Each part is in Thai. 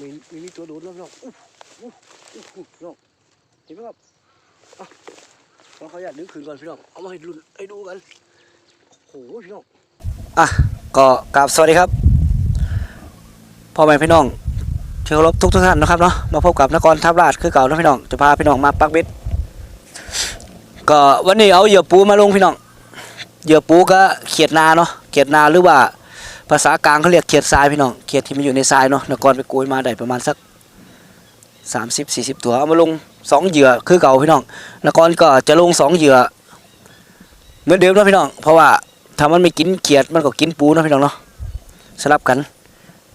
มีมีมีตัวโดดแล้วพี่น้องอู้อู้อู้อู้พี่น้องเห็นไหมครับอะเราขออนุญาตดึงคืนก่อนพี่น้องเอามาให้ดูให้ดูกันโอ้โหพี่น้องอะก็กราบสวัสดีครับพ่อแม่พี่น้องที่เคารพทุกทุกท่านนะครับเนาะมาพบกับนครทับราชคือเก่านะพี่น้องจะพาพี่น้องมาปักเบ็ดก็วันนี้เอาเหยื่อปูมาลงพี่น้องเหยื่อปูก็เขียดนาเนาะเขียดนาหรือว่า ภาษากลางเขาเรียกเขียดทรายพี่น้องเขียดที่มันอยู่ในทรายเนาะนกรไปโกยมาได้ประมาณสักสามสิบสี่สิบตัวเอามาลงสองเหยื่อคือเก่าพี่น้องนกรก็จะลงสองเหยื่อเหมือนเดิมนะพี่น้อง เพราะว่าถ้ามันไม่กินเขียดมันก็กินปูนะพี่น้องเนาะสลับกัน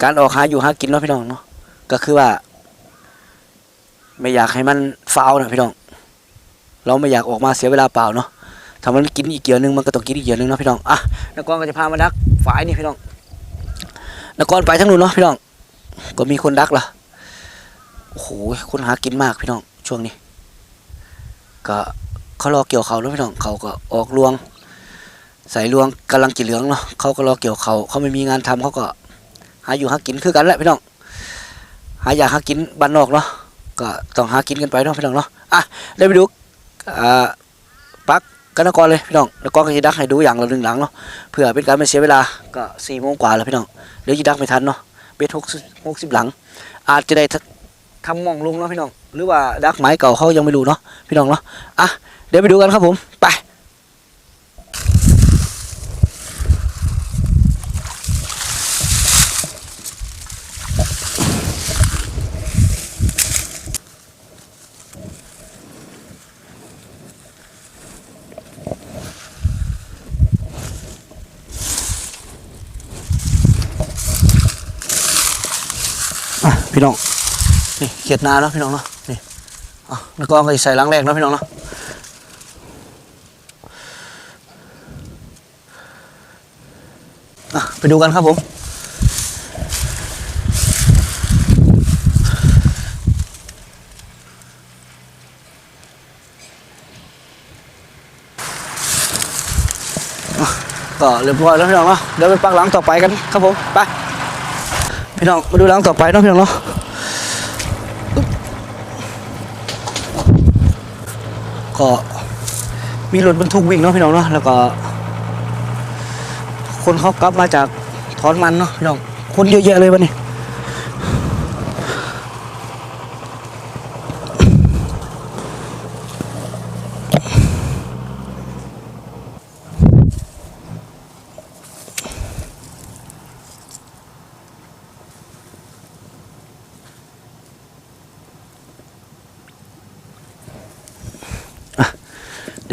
การออกหาอยู่หากินเนาะพี่น้องเนาะก็คือว่า ไม่อยากให้มันฟาวนะพี่น้อง เราไม่อยากออกมาเสียเวลาเปล่าเนาะถ้ามันกินอีกเหยื่อหนึงมันก็ต้องกินอีกเหยื่อหนึงเนาะพี่น้องอะนกรก็จะพามาดักฝายนี่พี่น้อง นครไปทั้งนู้นเนาะพี่น้องก็มีคนดักล่ะโอ้โหคนหากินมากพี่น้องช่วงนี้ ก็เขารอเกี่ยวเขาแล้วพี่น้องเขาก็ออกรวงใส่รวงกำลังจีเหลืองเนาะเขาก็รอเกี่ยวเขาเขาไม่มีงานทำเขาก็ หาอยู่หากินคือกันแหละพี่น้อง หาอยากหากินบ้านนอกเนาะก็ต้องหากินกันไปเนาะพี่น้องเนาะอะได้ไปดูอ่า ปักกันนเลยพี่น้องนครก็จะดักให้ดูอย่างละหนึ่งหลังเนาะเพื่อเป็นการไม่เสียเวลาก็สี่โมงกว่าแล้วพี่น้องเดี๋ยวยีดักไม่ทันเนาะเบ็ดหกหกสิบหลัง อาจจะได้ทำมองลงเนาะพี่น้องหรือว่าดักไม้เก่าเขายังไม่รู้เนาะพี่น้องเนาะอะเดี๋ยวไปดูกันครับผมไป พี่น้องนี่เขียดนาเนาะพี่น้องเนาะนี่อะแล้วก็ก็จะใส่ล้างแรกเนาะพี่น้องเนาะไปดูกันครับผมก็เรียบร้อยแล้วพี่น้องเนาะเดี๋ยวไปปักหลังต่อไปกันครับผม ไป พี่น้องมาดูหลังต่อไปเนาะพี่น้องเนาะก็มีรถบรรทุกวิ่งเนาะพี่น้องเนาะแล้วก็ คนเขากลับมาจากถอนมันเนาะพี่น้องคนเยอะแยะเลยวันนี้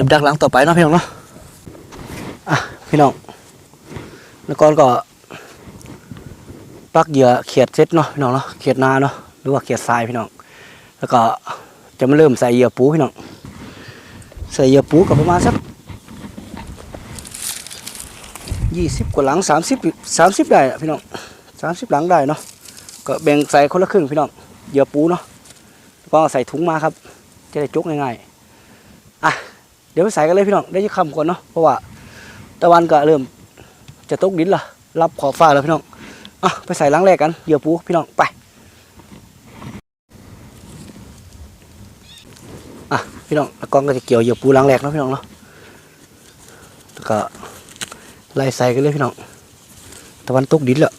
ยวดักหลังต่อไปเนาะพี่น้องเนาะอะพี่น้องแล้วก่อนก็ปักเหยื่อเขียดเซ็ตเนาะพี่น้องเนาะเขียดนาเนาะหรือว่าเขียดทรายพี่น้องแล้วก็จะมาเริ่มใส่เหยื่อปูพี่น้องใส่เหยื่อปูกับประมาณสักยี่สิบกว่าหลังสามสิบสามสิบได้พี่น้องสามสิบหลังได้เนาะก็แบ่งใส่คนละครึ่งพี่น้องเหยื่อปูเนาะก็ใส่ถุงมาครับ จะได้จุกง่ายๆอะ เดี๋ยวไปใส่กันเลยพี่น้องได้ยี่คำก่อนเนาะเพราะว่าตะวันก็เริ่มจะตกดินละรับขอบฟ้าแล้วพี่น้องอะไปใส่หลังแรกกันเหยื่อปูพี่น้องไปอะพี่น้องแล้วกองก็จะเกี่ยวเหยื่อปูหลังแรกเนาะพี่น้องเนาะแล้วก็ไล่ใส่กันเลยพี่น้องตะวันตกดินล้ว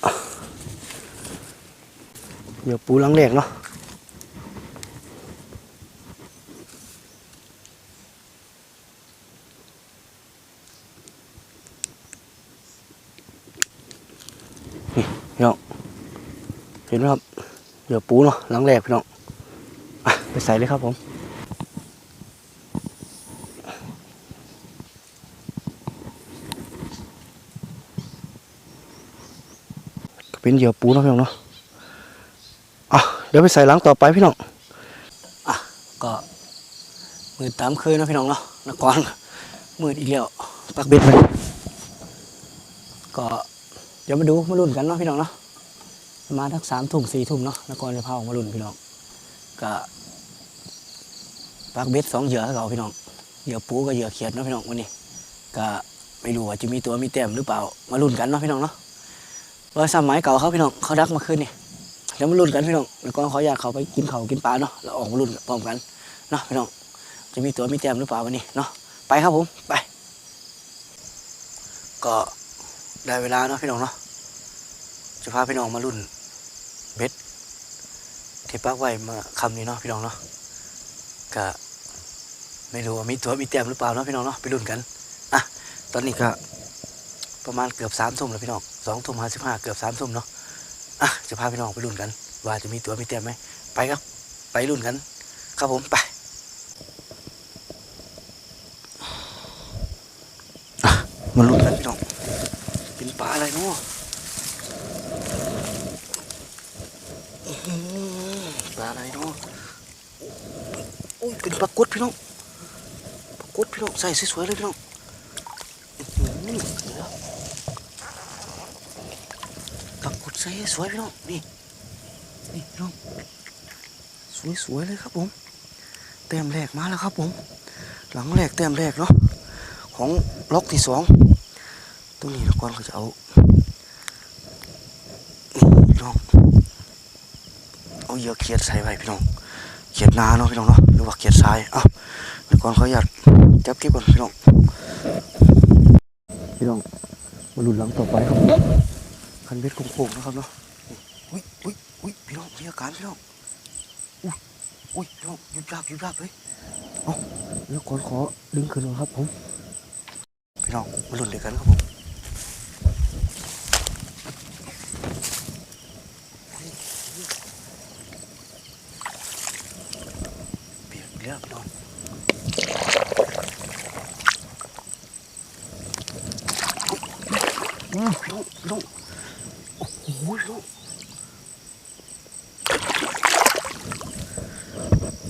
เหยื่อปูหลังแรกเนาะ พี่น้องเห็นไหมครับเหยื่อปูเนาะหลังแรกพี่น้องไปใส่เลยครับผมเป็นเหยื่อปูเนาะพี่น้องเนาะอะเดี๋ยวไปใส่หลังต่อไปพี่น้องอะก็มือตามเคยเนาะพี่น้องเนาะนักกวางมืออีกแล้วปักเบ็ดไปก็เดี๋ยวมาดูมาลุ้นกันเนาะพี่น้องเนาะ ประมาณทักสามทุ่มสี่ทุ่มเนาะนครจะพาออกมาลุ้นพี่น้องก็ปากเบ็ดสองเหยื่อเขาพี่น้องเหยื่อปูกับเหยื่อเขียดเนาะพี่น้องวันนี้ ก็ไม่รู้ว่าจะมีตัวมีแต้มหรือเปล่ามาลุ้นกันเนาะพี่น้องเนาะรอยสมไม้เก่าเขาพี่น้องเขาดักมาคืนนี่เดี๋ยวมาลุ้นกันพี่น้องแล้วก็เขออยากเขาไปกินเขากินปลาเนาะแล้วออกมาลุ้นพร้อมกันเนาะพี่น้องจะมีตัวมีแต้มหรือเปล่าวันนี้เนาะไปครับผมไป ก็ได้เวลาเนาะพี่น้องเนาะ จะพาพี่น้องมาลุ้นเบ็ดที่ปักไว้เมื่อคำนี้เนาะพี่น้องเนาะก็ไม่รู้ว่ามีตัวมีแต้มหรือเปล่าเนาะพี่น้องเนาะไปลุ้นกันอะตอนนี้ก็ประมาณเกือบสามทุ่มแล้วพี่น้องสองทุ่มห้าสิบห้าเกือบสามทุ่มเนาะอะจะพาพี่น้องไปลุ้นกัน ว่าจะมีตัวมีแต้มไหมไปครับ ไปลุ้นกัน ครับผมไปอะมาลุ้นกันพี่น้องเป็นปลาอะไรเนาะอื้อหือปลาอะไรเนาะโอ้ย เป็นปลากดพี่น้องปลากดพี่น้องใส่สวยๆเลยพี่น้องปลากดใส่สวยพี่น้องนี่นี่พี่น้องสวยๆเลยครับผมแต้มแรกมาแล้วครับผม หลังแรกแต้มแรกเนาะของล็อกที่สองตรงนี้นะก่อนเขาจะเอาพี่น้องเอาเยื่อเขียดใส่ไว้พี่น้อง เขียดนาเนาะพี่น้องเนาะหรือว่าเขียดทรายอะแล้วก่อนเขาอยากจับเก็บก่อนพี่น้องพี่น้องมาหลุ้นหลังต่อไปครับคันเบ็ดโค้งๆนะครับเนาะอุ้ยอุ้ยอุ้ยพี่น้องมีอาการพี่น้องอุ้ยอุ้ยพี่น้องยุบยับยุบยับเลยเอาแล้วก่อนขอดึงขึ้นหน่อยครับผมพี่น้องมาหลุ้นด้วยกันครับผมเปียกเรียบพี่น้องอุ๊ยพี่น้องพี่น้องโอ้โหพี่น้อง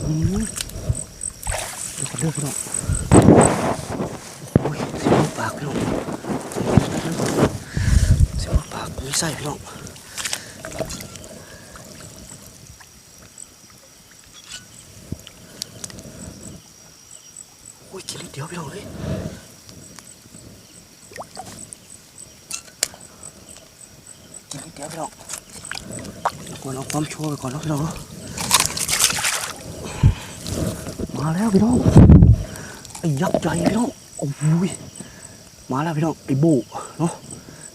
อืมเดี๋ยวขอเลือก พี่น้องโอ้ยสียงปากพี่น้องสียงปากมีไส้พี่น้องโอ้ยกินนิดเดียวพี่น้องเลยกินนิดเดียวพี่น้องก่อนเอาความชั่วไปก่อนเนาะพี่น้องมาแล้วพี่น้อง ไอ้ยักษ์ใหญ่พี่น้องโอ้ยมาแล้วพี่น้องไอ้บูเนาะ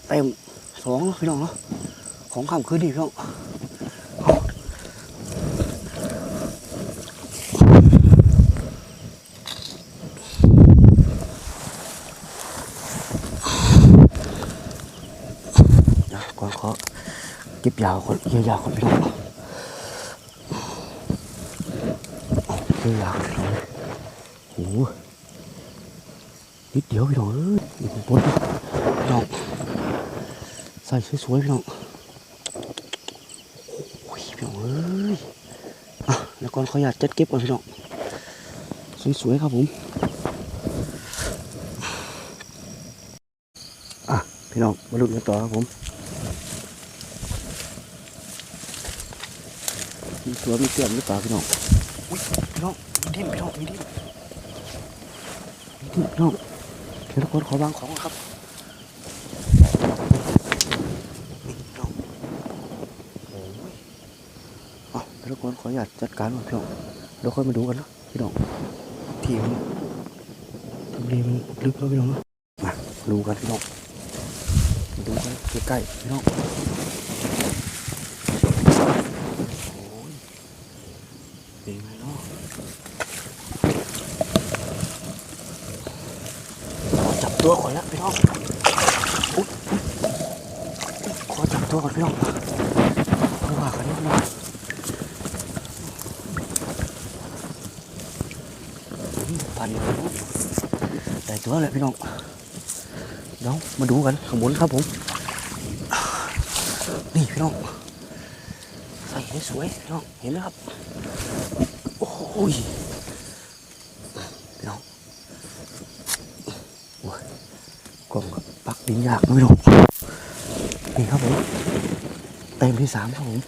เต็มสองเนาะพี่น้องเนาะของข้ามคืนนี่พี่น้องอยวก่อนขอเก็บยาวก่อนเยียวยาก่อนพี่น้องเยอยากพี่น้องโอ้ นิดเดียวพี่น้องเอ้ยอีกปนพี่น้องใส่สวยๆพี่น้องโอ้ยพี่น้องเอ้ยอะแล้วก่อนขออยากจัดเก็บก่อนพี่น้องสวยๆครับผมอะพี่น้องมาลุ้นกันต่อครับผมมีตัวมีเตี้ยมหรือเปล่าพี่น้องอุ้ยพี่น้องมีดิ้นพี่น้องมีดิ้นมีดิ้นพี่น้อง ทุกคนขอวางของครับพี่น้องโอ้ยทุกคนขออนุญาตจัดการก่อนพี่น้องเดี๋ยวค่อยมาดูกันนะพี่น้องทีมทำเลมันลึกแล้วพี่น้องนะมาดูกันพี่น้องดูกันใกล้ๆพี่น้องโอ้ยเป็นไงเนาะ จับตัวก่อนแล้วพี่น้องอุ๊ยอุ๊ยอุ๊ยขอจับตัวก่อนพี่น้องเพราะว่ากันนิดหน่อยอืมพันเลยได้ตัวเลยพี่น้องเดี๋ยวมาดูกันข้างบนครับผม นี่พี่น้อง ใส่ให้สวยพี่น้อง เห็นไหมครับ โอ้ยพี่น้องกล่องปักดินยากนะพี่น้อง นี่ครับผมเต็มที่สามครับผม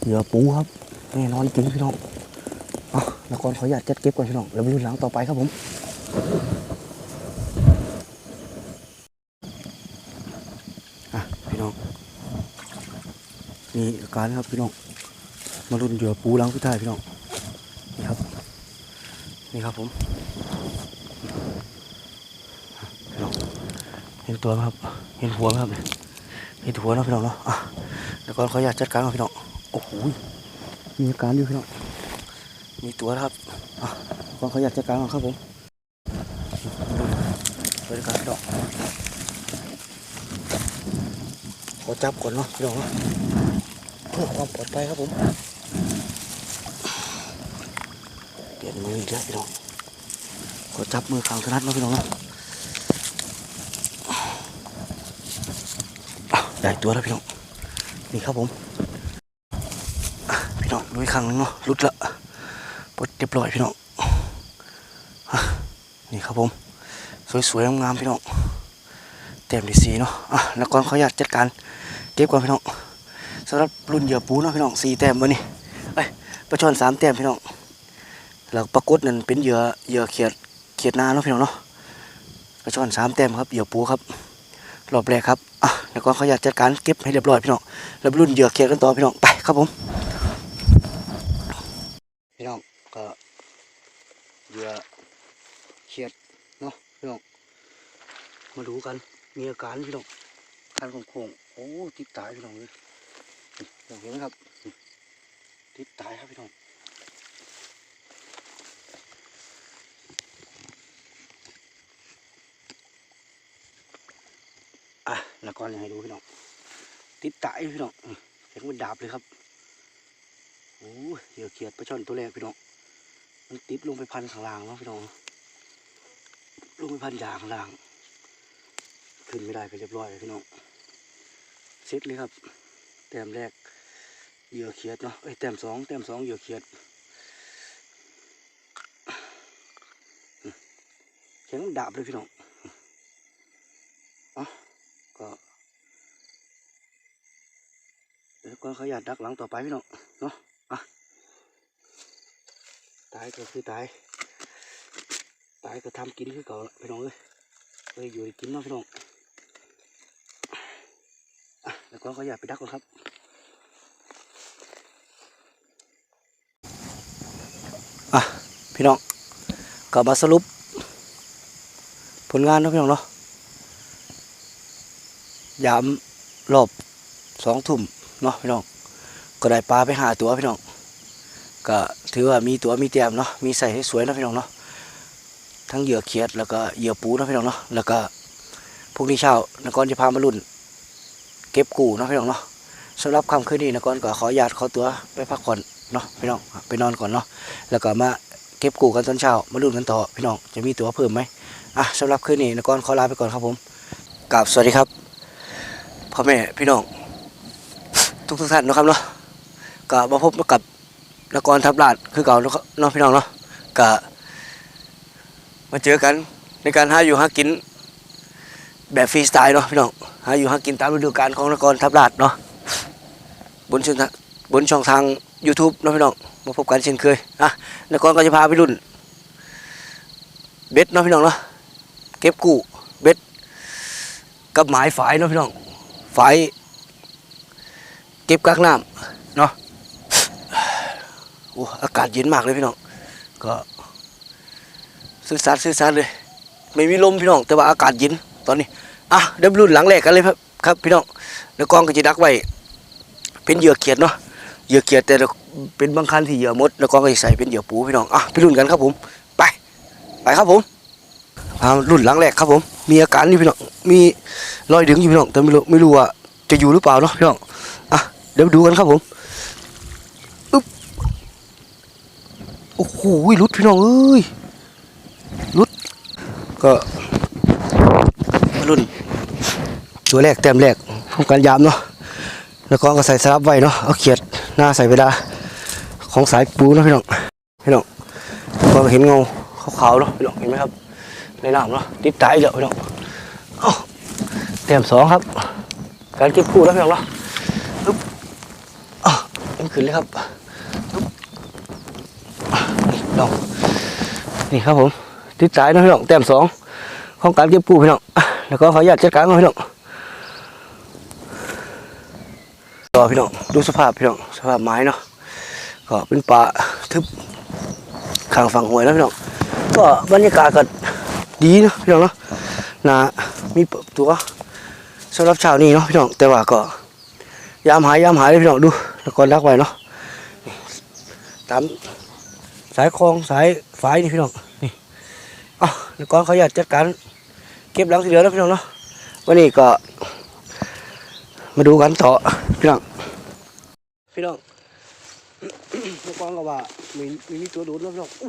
เหยื่อปูครับแน่นอนจริงพี่น้องอะแล้วก่อนขออนุญาตจัดเก็บก่อนพี่น้อง แล้วไปดูหลังต่อไปครับผมอะพี่ น้องนี่อาการครับพี่น้อง มาลุ้นเหยื่อปูหลังพี่ท้ายพี่น้อง นี่ครับ นี่ครับผมพี่น้องเห็นตัวไหมครับ เห็นหัวไหมครับเนี่ยเห็นหัวเนาะพี่น้องเนาะอะแล้วก็ขออนุญาตจัดการครับพี่น้อง โอ้โห มีอาการอยู่พี่น้อง มีตัวนะครับอะแล้วก็ขออนุญาตจัดการก่อนครับผมบริการพี่น้องขอจับก่อนเนาะพี่น้องเนาะ เพื่อความปลอดภัยครับผมเปลี่ยนมืออีกแล้วพี่น้องขอจับมือข้างถนัดนะพี่น้องนะอ้าวได้ตัวแล้วพี่น้องนี่ครับผมพี่น้องดูอีกครั้งนึงเนาะลุดละปลดเรียบร้อยพี่น้องอนี่ครับผม สวยๆงามๆพี่น้องเต็มดีสีเนาะอะแล้วก่อนเขออนุญาตจัดการเก็บก่อนพี่น้องำหรับรุ่นเหยื่อปูเนาะพี่น้องสี่แต้มวันนี้ไปปลาช่อนสามแต้มพี่น้องแล้วปลากดนั่นเป็นเหยื่อเหยื่อเขียดเขียดนาเนาะพี่น้องเนาะปลาช่อนสามแต้มครับเหยื่อปูครับรอบแรกครับอะแล้วก็เขาอยากจัดการเก็บให้เรียบร้อยพี่น้องแล้วรุ่นเหยื่อเขียดกันต่อพี่น้องไปครับผมพี่น้องก็เหยื่อเขียดเนาะพี่น้องมาดูกันมีอาการพี่น้องการโค้งโอ้ติดตายพี่น้องเลย เห็นไหมครับติดตายครับพี่น้องอะแล้วก่อนยังให้ดูพี่น้องติดตายพี่น้องเห็นมันดาบเลยครับโอ้เหยื่อเขียดปลาช่อนตัวแรกพี่น้องมันติดลงไปพันข้างล่างเนาะพี่น้องลงไปพันยาข้างล่างขึ้นไม่ได้ไปเรียบร้อยเลยพี่น้องเสร็จเลยครับ ต้มแรกเหยื่อเขียดเนาะเอ้แต้มสองแต้มสองเหยื่อเขียดเขียนดาบเลยพี่น้องอะก็เดี๋ยวก็ขอยากดักหลังต่อไปพี่น้องเนาะอะตายก็คือตายตายก็ทำกินคือเก่าพี่น้องเอ้ยเอ้ยอยู่กินเนาะพี่น้องอะแล้วก็ขอยากไปดักก่อนครับ อะ พี่น้องก็มาสรุป ผลงานนะพี่น้องเนาะยามรอบสองทุ่มเนาะพี่น้อง ก็ได้ปลาไปหาตัวพี่น้อง ก็ถือว่ามีตัวมีเตรียมเนาะ มีใส่ให้สวยนะพี่น้องเนาะ ทั้งเหยื่อเขียดแล้วก็เหยื่อปูนะพี่น้องเนาะ แล้วก็พรุ่งนี้เช้านกรจะพามาลุ่น เก็บกูเนะพี่น้องเนาะสำหรับคำคืนนี้นกรก็ขอญาตขอตัวไปพักผ่อนเนาะพี่น้องไปนอนก่อนเนาะ แล้วก็มา เก็บกูกันตอนเช้า มาลุ้นกันต่อพี่น้องจะมีตัวเพิ่มไหมอะสำหรับคืนนี้นกรขอลาไปก่อนครับผมกราบสวัสดีครับพ่อแม่พี่น้อง ทุกทุกท่านนะครับเนาะก็มาพบกับนกรทับลาดคือเก่าเนาะเนาะพี่น้องเนาะก็มาเจอกันในการหาอยู่หากินแบบฟรีสไตล์เนาะพี่น้องหาอยู่หากินตามฤดูกาลของนกรทับลาดเนาะบนช่องทางบนช่องทาง YouTube เนาะพี่น้อง มาพบกันเช่นเคยอะนกรก็จะพาไปรุ่น เบ็ดเนาะพี่น้องเนาะเก็บกู้เบ็ดกับหมายฝายเนาะพี่น้องฝายเก็บกลางน้ำเนาะโอ้อากาศเย็นมากเลยพี่น้องก็ซื่อสัตย์ซื่อสัตย์เลย ไม่มีลมพี่น้อง แต่ว่าอากาศเย็นตอนนี้อะเดี๋ยวรุ่นหลังแรกกันเลยครับครับพี่น้องนกรก็จะดักไว้เป็นเหยื่อเขียดเนาะ เหยื่อเขียดแต่เป็นบางคันที่เหยื่อมด แล้วก็ใส่เป็นเหยื่อปูพี่น้องอะไปรุ่นกันครับผม ไป ไปครับผมอ่ารุ่นหลังแรกครับผม มีอาการนี่พี่น้อง มีรอยดึงอยู่พี่น้อง แต่ไม่รู้ไม่รู้ว่าจะอยู่หรือเปล่าเนาะพี่น้อง อะ เดี๋ยวดูกันครับผมอึ๊บโอ้โหรุดพี่น้องเอ้ยรุด ก็รุ่น ตัวแรกแต้มแรกของการยามเนาะ แล้วก็ก็ใส่สลับไว้เนาะ เอาเขียด หน้าใส่เวลาของสายปูนะพี่น้องพี่น้องก็เห็นเงาขาวๆเนาะพี่น้องเห็นไหมครับ ในน้ำเนาะติดตายเยอะพี่น้องเตรียมสองครับ การเก็บคู่แล้วพี่น้องเนาะอึ๊บอะยังขึ้นเลยครับนี่น้องนี่ครับผมติดตายนะพี่น้องเตรียมสองของการเก็บคู่พี่น้องแล้วก็ขออนุญาตจัดการก่อนพี่น้อง ก็พี่น้องดูสภาพพี่น้องสภาพไม้เนาะก็เป็นป่าทึบข้างฝั่งห้วยแล้วพี่น้องก็บรรยากาศก็ดีเนาะพี่น้องเนาะนะมีเปิดตัวสำหรับเช้านี้เนาะพี่น้องแต่ว่าก็ยามหายยามหายเลยพี่น้องดูแล้วก็รักไว้เนาะตามสายคลองสายฝายนี่พี่น้องนี่อะแล้วก็เขาอยากจัดการเก็บหลังทีเดียวแล้วพี่น้องเนาะวันนี้ก็ มาดูกันต่อพี่น้องพี่น้องเมื่อก่อนก็ว่ามีมีมีตัวโดดแล้วพี่น้องอู้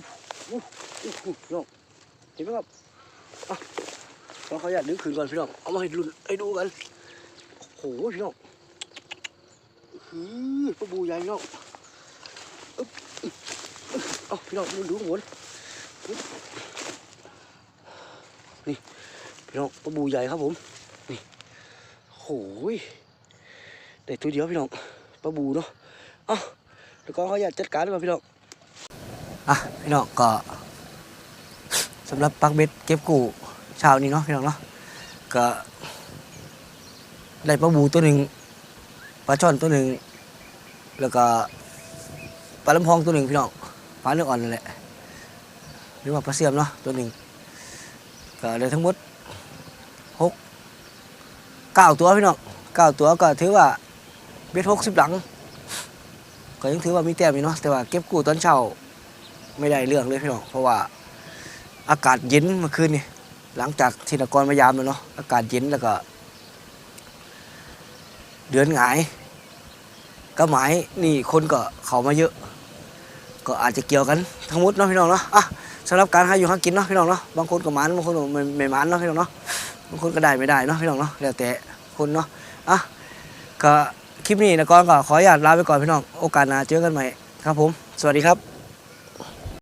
อู้อู้อู้พี่น้องเห็นไหมครับอะขอเขาอยากดึงคืนก่อนพี่น้องเอามาให้ดูให้ดูกันโอ้โหพี่น้องฮือปลาบูใหญ่พี่น้องอึ๊บอึ๊บอึ๊บเอาพี่น้องดูดูข้างบนนี่พี่น้องปลาบูใหญ่ครับผมนี่โอ้ย ได้ตัวเดียวพี่น้องปลาบูเนาะเอ้าเดี๋ยวก่อนเขาอยากจัดการก่อนพี่น้องอะพี่น้องก็สำหรับปักเบ็ดเก็บกูเช้านี้เนาะพี่น้องเนาะก็ได้ปลาบูตัวหนึ่งปลาช่อนตัวหนึ่งแล้วก็ปลาลำพองตัวหนึ่งพี่น้องปลาเนื้ออ่อนนั่นแหละหรือว่าปลาเสียมเนาะตัวหนึ่งก็ได้ทั้งหมดหกเก้าตัวพี่น้องเก้าตัวก็ถือว่า เบ็ดหกสิบหลัง ก็ยังถือว่ามีแต้มอยู่เนาะแต่ว่าเก็บกู้ตอนเช้าไม่ได้เรื่องเลยพี่น้องเพราะว่าอากาศเย็นเมื่อคืนนี่หลังจากทีนกรมายามแล้วเนาะอากาศเย็นแล้วก็ เดือนหงายก็หมายนี่คนก็เข้ามาเยอะ ก็อาจจะเกี่ยวกันทั้งหมดเนาะพี่น้องเนาะอะสำหรับการหาอยู่หากินเนาะพี่น้องเนาะบางคนก็หมันบางคนก็ไม่ไม่หมันเนาะพี่น้องเนาะบางคนก็ได้ไม่ได้เนาะพี่น้องเนาะแล้วแต่คนเนาะอะก็ คลิปนี้นะก้อนก็ขออนุญาตลาไปก่อนพี่น้อง โอกาสหน้าเจอกันใหม่ครับผม สวัสดีครับ